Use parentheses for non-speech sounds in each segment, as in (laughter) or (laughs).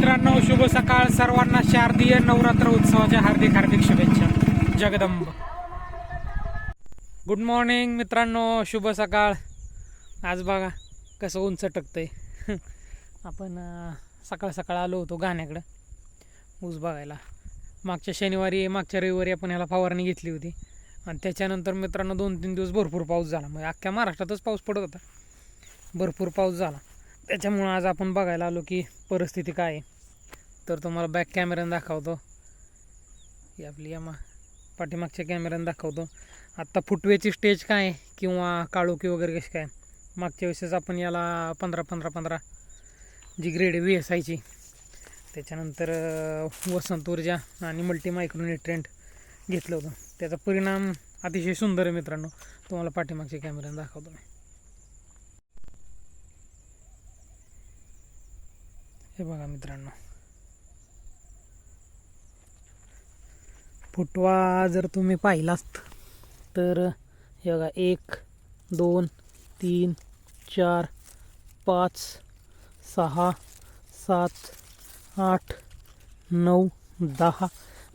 मित्रांनो शुभ सकाळ. सर्वांना शारदीय नवरात्र उत्सवाच्या हार्दिक हार्दिक शुभेच्छा. जगदंब. गुड मॉर्निंग मित्रांनो. शुभ सकाळ. आज बघा कसं उंच टकतंय (laughs) आपण सकाळ सकाळ आलो होतो गाण्याकडं ऊस बघायला. मागच्या शनिवारी मागच्या रविवारी आपण ह्याला फवारणी घेतली होती. आणि त्याच्यानंतर मित्रांनो दोन तीन दिवस भरपूर पाऊस झाला. म्हणजे अख्ख्या महाराष्ट्रातच पाऊस पडत होता. भरपूर पाऊस झाला. त्याच्यामुळं आज आपण बघायला आलो की परिस्थिती काय आहे. तर तुम्हाला बॅक कॅमेऱ्यानं दाखवतो. ही आपली यामा पाठीमागच्या कॅमेऱ्यानं दाखवतो. आत्ता फुटवेची स्टेज काय आहे? किंवा काळोखी वगैरे कशी काय? मागच्या वेळेस आपण याला पंधरा पंधरा पंधरा जी ग्रेड व्ही एस आयची त्याच्यानंतर वसंत ऊर्जा आणि मल्टी मायक्रोन्युट्रेंट घेतलं होतं. त्याचा परिणाम अतिशय सुंदर आहे मित्रांनो. तुम्हाला पाठीमागच्या कॅमेऱ्यानं दाखवतो मी. हे बघा मित्रांनो. फुटवा जर तुम्ही पाहिलात तर हे बघा एक दोन तीन चार पाच सहा सात आठ नऊ दहा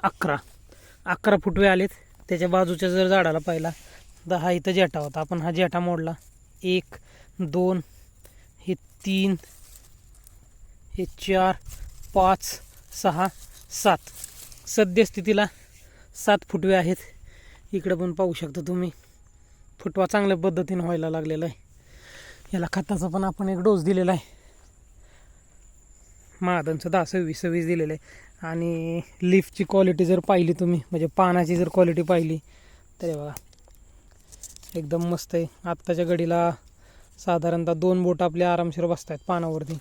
अकरा. अकरा फुटवे आलेत. त्याच्या बाजूच्या जर झाडाला पाहिला दहा इथं जेठा होता. आपण हा जेठा मोडला. एक दोन हे तीन हे चार पाच सहा सात. सद्यस्थितीला सात फुटवे आहेत. इकडं पण पाहू शकता तुम्ही. फुटवा चांगल्या पद्धतीने व्हायला लागलेला आहे. याला खताचा पण आपण एक डोस दिलेला आहे. महादनचं दहा सव्वीस सव्वीस दिलेलं आहे. आणि लिफची क्वालिटी जर पाहिली तुम्ही म्हणजे पानाची जर क्वालिटी पाहिली तर बघा. एकदम मस्त आहे. आत्ताच्या घडीला साधारणतः दोन बोट आपले आरामशीर बसत आहेत पानावरती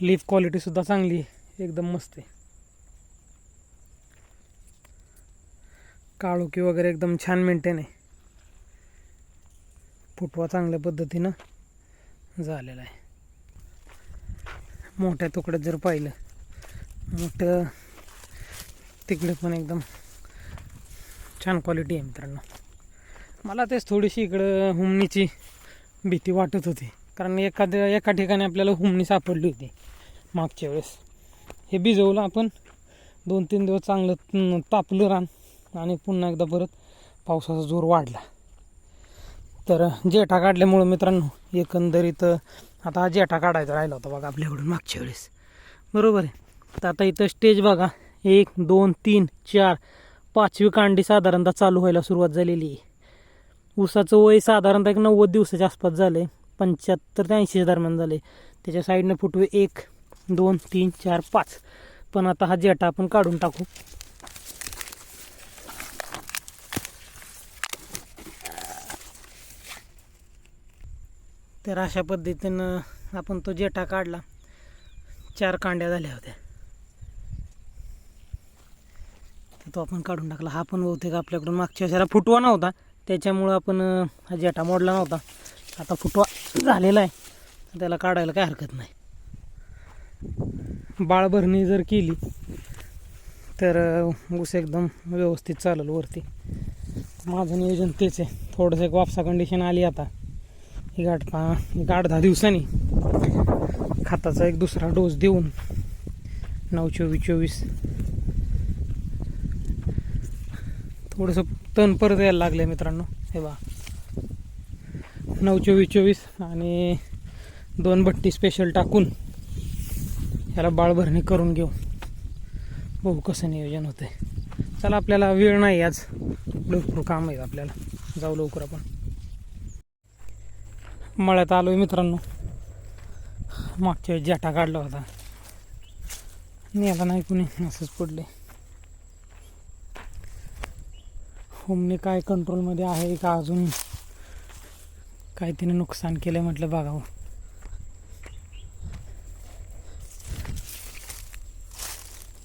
लीफ क्वालिटीसुद्धा चांगली आहे. एकदम मस्त आहे. काळोखी वगैरे एकदम छान मेंटेन आहे. फुटवा चांगल्या पद्धतीनं झालेला आहे. मोठ्या तुकड्यात जर पाहिलं मोठं तिकडे पण एकदम छान क्वालिटी आहे मित्रांनो. मला तेच थोडीशी इकडं हुमणीची भीती वाटत होती. कारण एखाद्या एका ठिकाणी आपल्याला हुमणी सापडली होती मागच्या वेळेस. हे भिजवलं आपण दोन तीन दिवस चांगलं तापलं रान. आणि पुन्हा एकदा परत पावसाचा जोर वाढला. तर जेठा काढल्यामुळं मित्रांनो एकंदरीत आता हा जेठा काढायचा राहिला होता बघा आपल्याकडून मागच्या वेळेस. बरोबर आहे. तर आता इथं स्टेज बघा. एक दोन तीन चार पाचवी कांडी साधारणतः चालू व्हायला सुरुवात झालेली आहे. ऊसाचं वय साधारणतः एक नव्वद दिवसाच्या आसपास झालं आहे पंच्याहत्तर ते ऐंशी दरम्यान झाले त्याच्या साईडनं फुटवे एक दोन तीन चार पाच. पण आता हा जेठा आपण काढून टाकू. तर अशा पद्धतीनं आपण तो जेटा काढला. चार कांड्या झाल्या होत्या. तर तो आपण काढून टाकला. हा पण बहुतेक आपल्याकडून मागच्या वर्षाला फुटवा नव्हता. त्याच्यामुळं आपण हा जेटा मोडला नव्हता. आता फुटवा झालेला आहे. त्याला काढायला काय हरकत नाही. बाळभरणी जर केली तर ऊस एकदम व्यवस्थित चालेल वरती. माझं नियोजन तेच आहे. थोडंसं एक वापसा कंडिशन आली आता. गाठ आठ पा एक आठ दहा दिवसांनी. खताचा एक दुसरा डोस देऊन. नऊ चोवीस चोवीस. थोडंसं तण परत यायला लागलं आहे मित्रांनो. हे बा नऊ चोवीस चोवीस आणि दोन भट्टी स्पेशल टाकून याला बाळभरणी करून घेऊ. बघू कसं नियोजन होतं आहे चला आपल्याला वेळ नाही आज. भरपूर काम आहे आपल्याला. जाऊ लवकर आपण. मळ्यात आलो आहे मित्रांनो. मागच्या वेळेस जाटा काढला होता. नेला नाही कुणी असंच पडले. होमने काय कंट्रोलमध्ये आहे का अजून? काय तिने नुकसान केलं म्हटलं बघावं.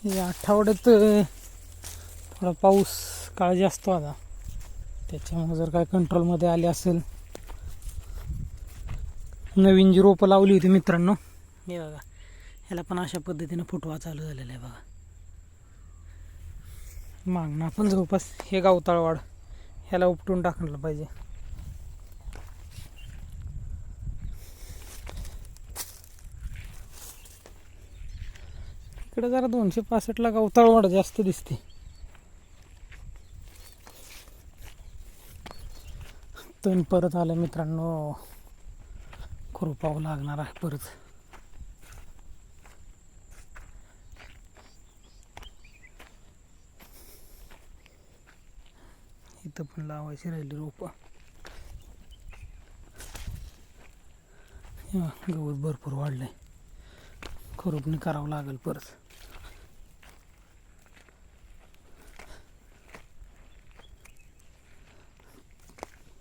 या आठवड्यात थोडा पाऊस काळ जास्त होता. त्याच्यामुळे जर काय कंट्रोलमध्ये आले असेल नवीन जी रोपं लावली होती मित्रांनो. हे बघा. ह्याला पण अशा पद्धतीनं फुटवा चालू झालेला आहे बघा. मागणं आपण जवळपास हे गावताळवाड. ह्याला उपटून टाकलं पाहिजे. इकडे जरा दोनशे पासष्टला गवताळवाड जास्त दिसते. तण परत आलं मित्रांनो. खुरपावं लागणार आहे परत. इथं पण लावायची राहिली रोपं. गवत भरपूर वाढलंय. खुरपणी करावं लागेल परत.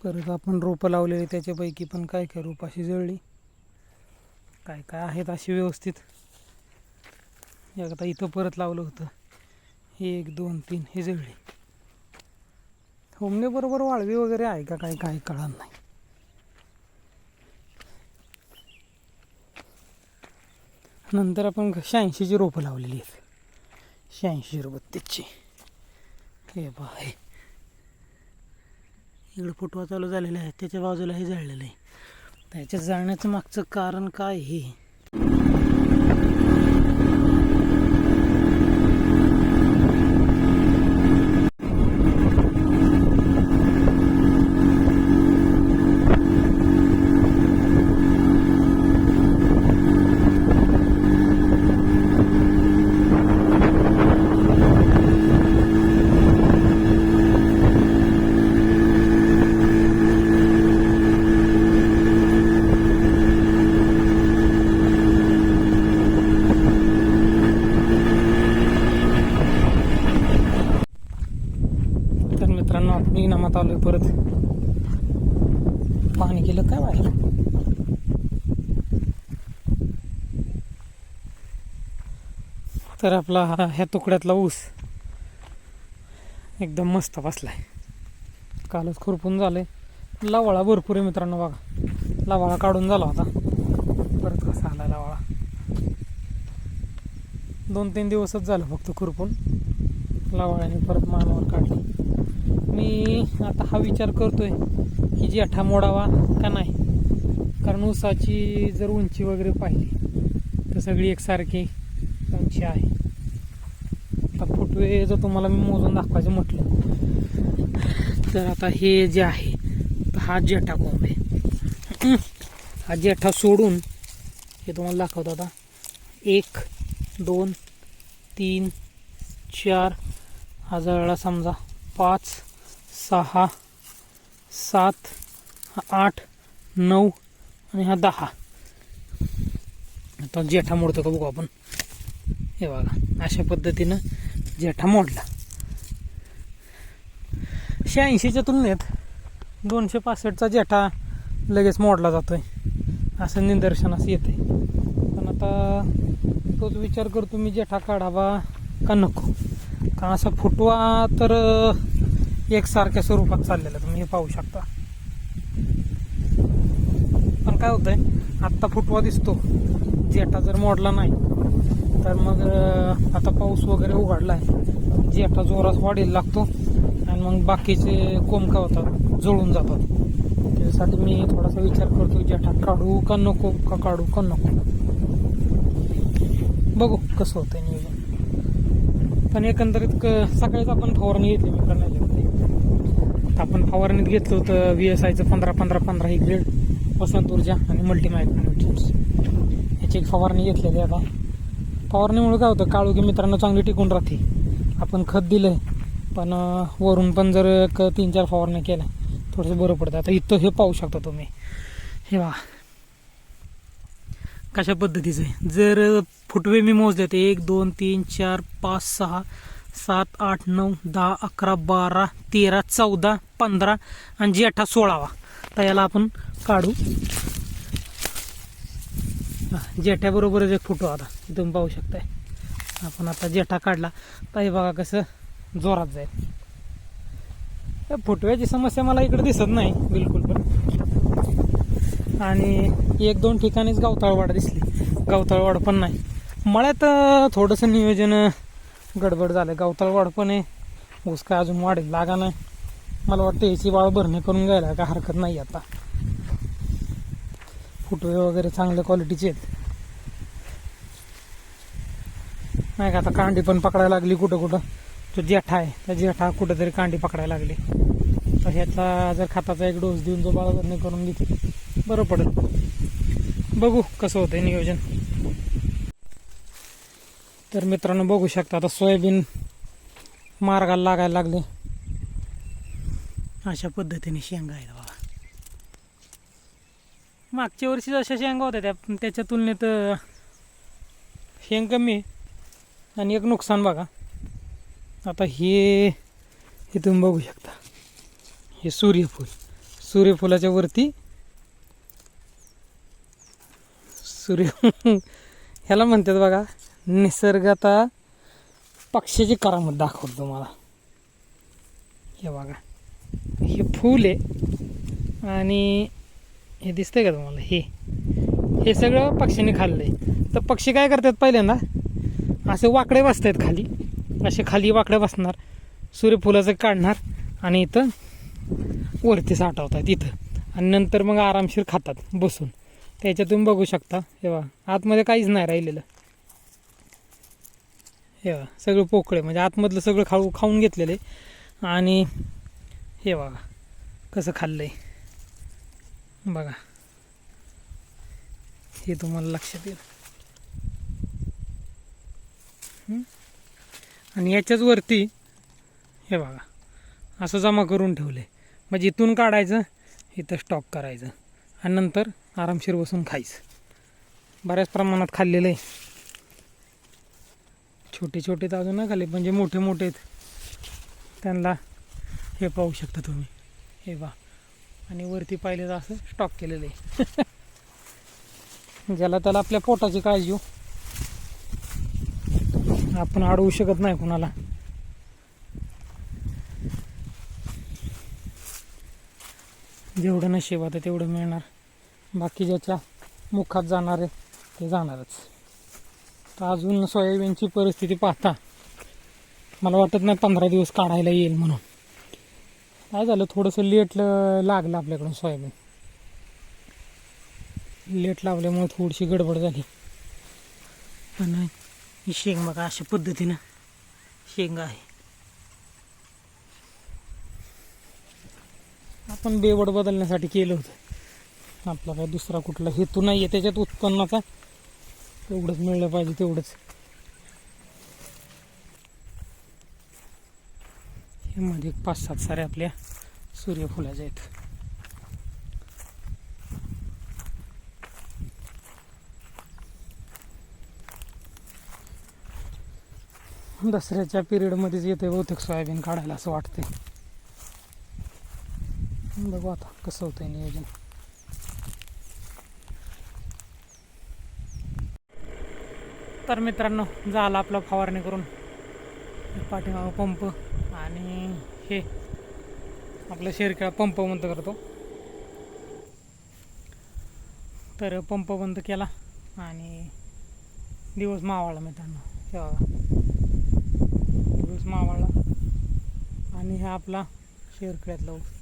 परत आपण रोपं लावलेली त्याच्यापैकी पण काय काय रोप अशी जळली. काय काय आहेत अशी व्यवस्थित. एकदा इथं परत लावलं होतं. एक दोन तीन हे जळली. होमने बरोबर वाळवी वगैरे आहे का काय काय कळणार नाही. नंतर आपण शहाऐंशीची रोपं लावलेली आहेत. शहाऐंशी बत्तीसची हे बा इकडं फुटवा चालू झालेला आहे त्याच्या बाजूला हे जळलेलं आहे. त्याच्या जाळण्याचं मागचं कारण काय हे तर मित्रांनो आपण इनामात आलोय परत. पाणी केलं काय बाहेर? तर आपला हा ह्या तुकड्यातला ऊस एकदम मस्त बसलाय. कालच खुरपून झालंय. लावाळा भरपूर आहे मित्रांनो बघा. लावाळा काढून झाला होता. परत कसा आला लावाळा? दोन तीन दिवसच झालं फक्त खुरपून. लावाळ्याने परत मानावर काढली. मी आता हा विचार करतोय की जेठा मोडावा का नाही? कारण ऊसाची जर उंची वगैरे पाहिली तर सगळी एकसारखी उंची आहे. आता फुटवे जर तुम्हाला मी मोजून दाखवायचं म्हटलं तर आता हे जे आहे तर हा जेठा कोंब आहे. हा जेठा सोडून हे तुम्हाला दाखवतो आता. एक दोन तीन चार हा जळला समजा पाच सहा सात हा आठ नऊ आणि हा दहा. आता जेठा मोडतो का बघू आपण. हे बघा अशा पद्धतीनं जेठा मोडला. शहाऐंशीच्या तुलनेत दोनशे पासष्टचा जेठा लगेच मोडला जातोय. असं निदर्शनास येते पण आता तोच विचार करतो मी जेठा काढावा का नको? का असा फुटवा तर एकसारख्या स्वरूपात चाललेलं तुम्ही हे पाहू शकता. पण काय होतंय आत्ता फुटवा दिसतो. जेठा जर मोडला नाही तर मग आता पाऊस वगैरे उघडला आहे जेठा जोरात वाढीला लागतो आणि मग बाकीचे कोमका होतात जळून जातात. त्याच्यासाठी मी थोडासा विचार करतो जेठा काढू का नको का काढू का नको. बघू कसं होतंय. पण एकंदरीत क- सकाळीच आपण फवारणी घेतली मी करण्याच्या आपण फवारणीत घेतलं होतं व्ही एस आयचं पंधरा पंधरा पंधरा ही ग्रेड वसंत ऊर्जा आणि मल्टी मायक्रोन्युट्रियन्स याची एक फवारणी घेतलेली आहे आता. फवारणीमुळे काय होतं काळोखी मित्रांनो चांगली टिकून राहते. आपण खत दिलं आहे पण अं, वरून पण जर क तीन चार फवारण्या केल्या थोडंसं बरं पडतं. आता इथं हे पाहू शकता तुम्ही. हे वा कशा पद्धतीचं आहे? जर फुटवे मी मोजले तर एक दोन तीन चार पाच सहा सात आठ नऊ दहा अकरा बारा तेरा चौदा पंधरा आणि जेठा सोळावा. तर याला आपण काढू. हा, जेठ्याबरोबरच एक फोटो आता. तुम्ही पाहू शकताय. आपण आता जेठा काढला. तर हे बघा कसं जोरात जाईल. या फुटव्याची समस्या मला इकडे दिसत नाही बिलकुल. आणि एक दोन ठिकाणीच गवताळवाड दिसली. गवताळवाड पण नाही. मळ्यात थोडंसं नियोजन गडबड झालं गवताळवाड पण आहे. ऊस काय अजून वाढेल लागा नाही. मला वाटतं याची वाळ भरणे करून घ्यायला काय हरकत नाही आता. फुटवे वगैरे चांगल्या क्वालिटीचे आहेत. नाही का आता कांडी पण पकडायला लागली कुठं कुठं तो जेठा आहे. त्या जेठा कुठंतरी कांडी पकडायला लागली. तर ह्याचा जर खताचा एक डोस देऊन जो बाळगणी करून घेतली बरं पडेल. बघू कसं होतंय नियोजन. तर मित्रांनो बघू शकता आता सोयाबीन मार्गाला लागायला लागले. अशा पद्धतीने शेंगा आहेत बाबा. मागच्या वर्षी जशा शेंगा होत्या त्या त्याच्या तुलनेत शेंग कमी आहे आणि एक नुकसान बघा. आता हे हे तुम्ही बघू शकता. हे सूर्यफूल. सूर्यफुलाच्या वरती सूर्य (laughs) ह्याला म्हणतात बघा निसर्गाता पक्ष्याची करामत दाखवतो तुम्हाला. हे बघा. हे फूल आहे आणि हे दिसतंय का तुम्हाला? हे. हे सगळं पक्ष्यांनी आहे तर पक्षी काय करतात पहिल्यांदा? असे वाकडे बसतात खाली. असे खाली वाकडे बसणार सूर्यफुलाचं काढणार आणि इथं वरती साठवतात इथं. आणि नंतर मग आरामशीर खातात बसून. त्याच्यातून तुम्ही बघू शकता. हे बघा आतमध्ये काहीच नाही राहिलेलं. हे बघा सगळं पोकळे म्हणजे आतमधलं सगळं खाऊ खाऊन घेतलेलं. आहे आणि हे बघा कसं खाल्लंय. बघा. हे तुम्हाला लक्षात येईल. आणि याच्याच वरती हे बघा असं जमा करून ठेवले म्हणजे इथून काढायचं इथं स्टॉक करायचं आणि नंतर आरामशीर बसून खायचं. बऱ्याच प्रमाणात खाल्लेलं आहे. छोटे छोटे तर अजून नाही खाल्ले म्हणजे मोठे मोठे आहेत. त्यांना हे पाहू शकता तुम्ही. हे बा आणि वरती पाहिलं तर असं स्टॉक केलेलं आहे. (laughs) ज्याला त्याला आपल्या पोटाची काळजी हो. आपण अडवू शकत नाही कुणाला. जेवढं नशीब आता तेवढं मिळणार. बाकी ज्याच्या मुखात जाणार आहे ते जाणारच. तर अजून सोयाबीनची परिस्थिती पाहता. मला वाटत नाही पंधरा दिवस काढायला येईल म्हणून. काय झालं थोडंसं लेट लागलं आपल्याकडून सोयाबीन. लेट लावल्यामुळे थोडीशी गडबड झाली. पण ही शेंग बघा अशा पद्धतीनं शेंगा आहे. आपण बेवड बदलण्यासाठी केलं होतं. आपला काय दुसरा कुठला हेतू नाही आहे त्याच्यात उत्पन्नाचा तेवढंच मिळलं पाहिजे तेवढंच. हे मध्ये एक पाच सात सारे आपल्या सूर्यफुलाच्या आहेत. दसऱ्याच्या पिरियडमध्येच येते बहुतेक सोयाबीन काढायला असं वाटतंय. बघू आता कसं होतंय नियोजन. तर मित्रांनो झाला आपला फवारणी करून. पाठीमागं पंप आणि हे आपलं शेरखेळा पंप बंद करतो. तर पंप बंद केला आणि दिवस मावाळला मित्रांनो. तेव्हा दिवस मावाळला. आणि हा आपला शेरखेळ्यातला ऊस.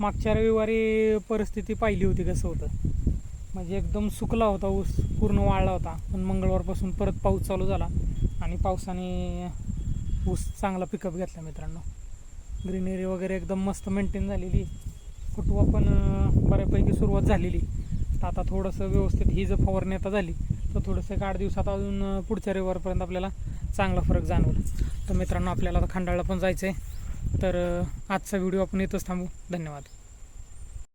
मागच्या रविवारी परिस्थिती पाहिली होती कसं होतं. म्हणजे एकदम सुकला होता ऊस पूर्ण वाळला होता. पण मंगळवारपासून परत पाऊस चालू झाला आणि पावसाने ऊस चांगला पिकअप घेतला मित्रांनो. ग्रीनरी वगैरे एकदम मस्त मेंटेन झालेली. फुटवा पण बऱ्यापैकी सुरुवात झालेली. तर आता थोडंसं व्यवस्थित ही जर फवारणी आता झाली तर थोडंसं एक आठ दिवसात अजून पुढच्या रविवारपर्यंत आपल्याला चांगला फरक जाणवला. तर मित्रांनो आपल्याला आता खंडाळला पण जायचं आहे तर आजचा व्हिडिओ आपण इथंच थांबू. धन्यवाद.